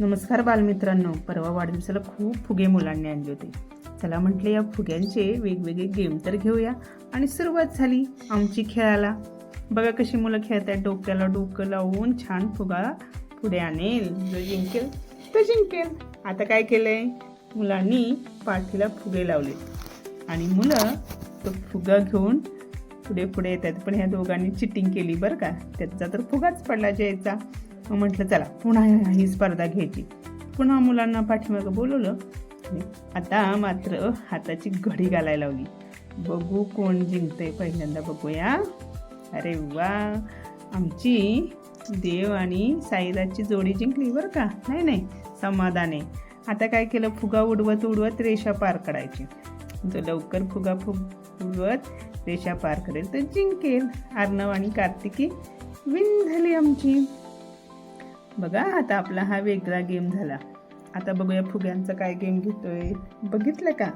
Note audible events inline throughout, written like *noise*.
नमस्कार बालमित्रांनो. परवा वाढदिवसाला खूप फुगे मुलांनी आणले होते. चला म्हटले या फुग्यांचे वेगवेगळे गेम तर घेऊया. आणि सुरुवात झाली आमची खेळायला बघा कशी मुलं खेळत आहेत डोक्याला डोकं लावून छान फुगा पुढे आणेल. जो जिंकेल तो जिंकेल. आता काय केलंय? मुलांनी पाठीला फुगे लावले आणि मुलं तो फुगा घेऊन पुढे पुढे येतात पण ह्या दोघांनी चिटिंग केली बरं का? त्याचा तर फुगाच पडला जायचा. मग म्हटलं चला पुन्हा ही स्पर्धा घ्यायची. पुन्हा मुलांना पाठीमागं बोलवलं आता मात्र हाताची घडी घालायला लावली. बघू कोण जिंकतंय पहिल्यांदा बघूया. अरे वा आमची देव आणि साईराजची जोडी जिंकली बरं का. नाही नाही समाधाने. आता काय केलं? फुगा उडवत उडवत रेषा पार काढायची जो लवकर फुगा फुग उडवत रेषा पार करेल तर जिंकेल. अर्णव आणि कार्तिकी विन झाली आमची. बघा आता आपला हा वेगळा गेम झाला. आता बघूया फुग्यांचा काय गेम घेतोय. बघितलं का?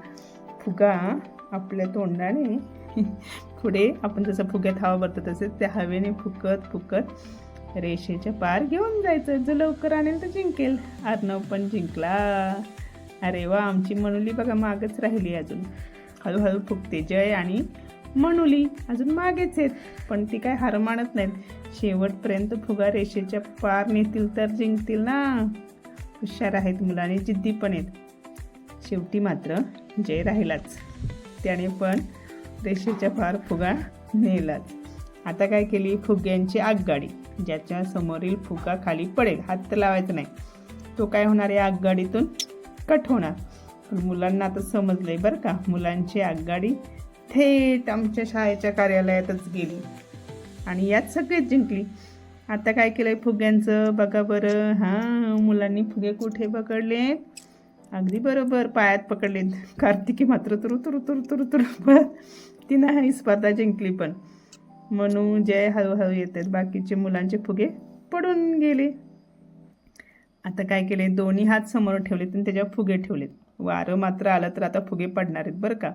फुगा आपल्या तोंडाने पुढे आपण जसं फुग्यात हवा भरतो तसेच त्या हवेने फुकत फुकत रेषेच्या पार घेऊन जायचं. जो लवकर आणेल तर जिंकेल. अर्णव पण जिंकला. अरे वा आमची मनुली बघा मागच राहिली अजून. हळूहळू फुकते जय आणि मनुली अजून मागेच आहेत. पण ती काय हार मानत नाहीत. शेवटपर्यंत फुगा रेषेच्या पार नेतील तर जिंकतील ना. हुशार आहेत मुलाने जिद्दी पण आहेत. शेवटी मात्र जय राहिलाच. त्याने पण रेषेच्या पार फुगा नेलाच आता काय केली? फुग्यांची आगगाडी. ज्याच्या समोरील फुगा खाली पडेल. हात तर लावायचा नाही. तो काय होणार या आगगाडीतून? कट होणार. पण मुलांना आता समजलंय बरं का. मुलांची आगगाडी थेट आमच्या शाळेच्या कार्यालयातच गेली. आणि यात सगळेच जिंकली. आता काय केलंय फुग्यांचं? बघा बरं. हां मुलांनी फुगे कुठे पकडलेत? अगदी बरोबर पायात पकडलेत. कार्तिकी मात्र तुरु तुरु तुरु तुरु तुरु. पळत तिनं ही स्पर्धा जिंकली पण. म्हणून जय हळूहळू येतात. बाकीचे मुलांचे फुगे पडून गेले. आता काय केले दोन्ही हात समोर ठेवलेत आणि त्याच्यावर फुगे ठेवलेत. वारं मात्र आलं तर आता फुगे पडणार आहेत बरं का.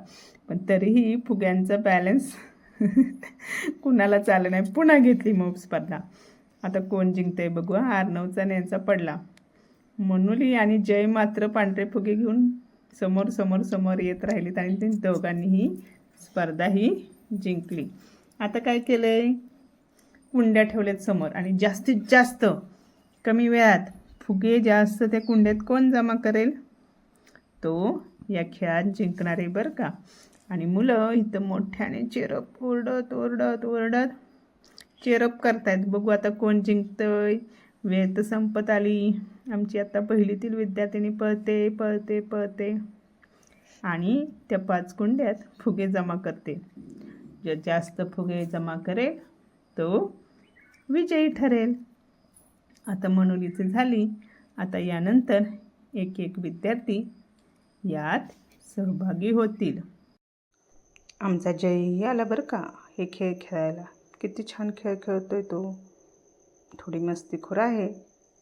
पण तरीही फुग्यांचा बॅलन्स *laughs* कुणाला चाललं नाही. पुन्हा घेतली मग स्पर्धा. आता कोण जिंकतंय बघू आर्नवचा यांचा न्यायचा पडला. मनुली आणि जय मात्र पांढरे फुगे घेऊन समोर समोर समोर येत राहिलीत आणि ते दोघांनीही स्पर्धा ही जिंकली. आता काय केलंय? कुंड्या ठेवल्यात समोर आणि जास्तीत जास्त कमी वेळात फुगे जास्त त्या कुंड्यात कोण जमा करेल? तो या खेळात जिंकणार आहे बरं का? आणि मुलं इथं मोठ्याने चेरप ओरडत ओरडत ओरडत चेरप करतायत. बघू आता कोण जिंकतंय. वेळ तर संपत आली. आमची आता पहिलीतील विद्यार्थिनी पळते पळते पळते. आणि त्या पाच कुंड्यात फुगे जमा करते. जो जास्त फुगे जमा करेल तो विजयी ठरेल. आता मनोलीची झाली. आता यानंतर एक एक विद्यार्थी यात सहभागी होतील. आमचा जयही आला बरं का? हे खेळ खेळायला. किती छान खेळ खेळतोय तो. थोडी मस्तीखोर आहे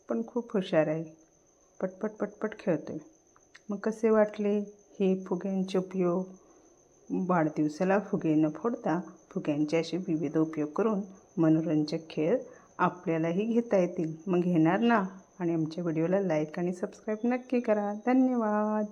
पण खूप हुशार आहे. पटपट पटपट खेळतोय. मग कसे वाटले हे फुग्यांचे उपयोग? वाढदिवसाला फुगे न फोडता फुग्यांचे असे विविध उपयोग करून मनोरंजक खेळ आपल्यालाही घेता येतील. मग घेणार ना? आणि आमच्या व्हिडिओला लाईक आणि सबस्क्राईब नक्की करा. धन्यवाद!